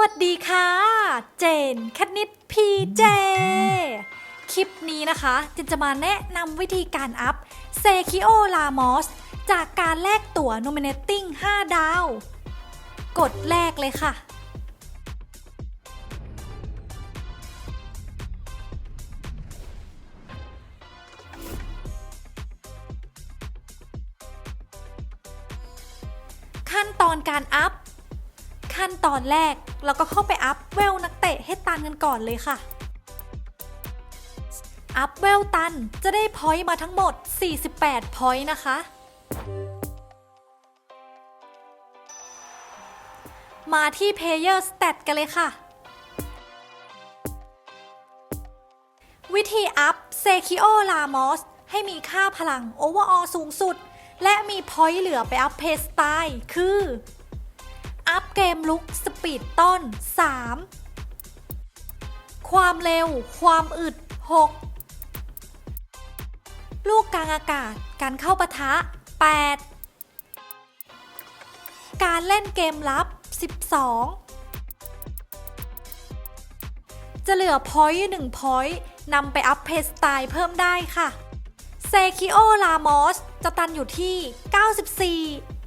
วัสดีค่ะ เจนคทนิดพีเจ คลิปนี้นะคะเจนจะมาแนะนำวิธีการอัพเซคิโอลามอสจากการแลกตั๋ว Nominating 5 ดาว กดแลกเลยค่ะ ขั้นตอนการอัพ ขั้นตอนแรก เราก็เข้าไปอัพเวลนักเตะให้ตันกันก่อนเลยค่ะ อัพเวลตันจะได้พอยต์มาทั้งหมด 48 พอยต์นะคะ มาที่ Player Stat กันเลยค่ะ วิธีอัพเซคิโอลามอสให้มีค่าพลังโอเวอร์ออสูงสุด และมีพอยต์เหลือไปอัพเพสไตล์คือ อัพเกมลุกสปีดต้น 3 ความเร็ว ความอึด 6 ลูกกลางอากาศ การเข้าปะทะ 8 การเล่นเกมลับ 12 จะเหลือพอยต์1พอยต์นำไปอัพเพสไตล์เพิ่มได้ค่ะ เซคิโอ ลามอส จะตันอยู่ที่ 94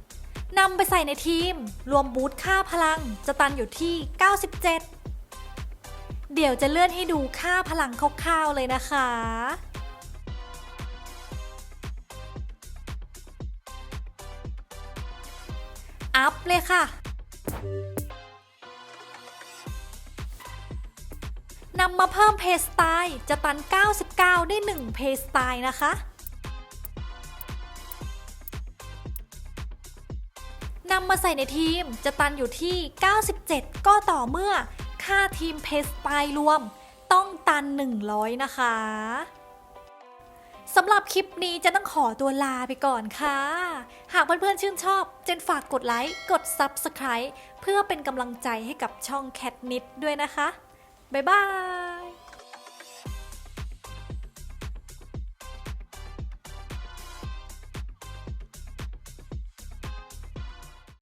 นำไปใส่ในทีม รวมบูทค่าพลัง จะตันอยู่ที่ 97 เดี๋ยวจะเลื่อนให้ดูค่าพลังคร่าวๆเลยนะคะอัพเลยค่ะ นำมาเพิ่มเพสไตล์จะตัน 99 ได้ 1 เพสไตล์นะคะ นำมาใส่ในทีมจะตันอยู่ที่ 97 ก็ต่อเมื่อ ค่าทีมเพสไตล์รวม ต้องตัน 100 นะคะสำหรับคลิปนี้จะต้องขอตัวลาไปก่อนค่ะ หากเพื่อนๆชื่นชอบ เจนฝากกดไลค์ กด Subscribe เพื่อเป็นกำลังใจให้กับช่องแคทนิดด้วยนะคะ บ๊ายบาย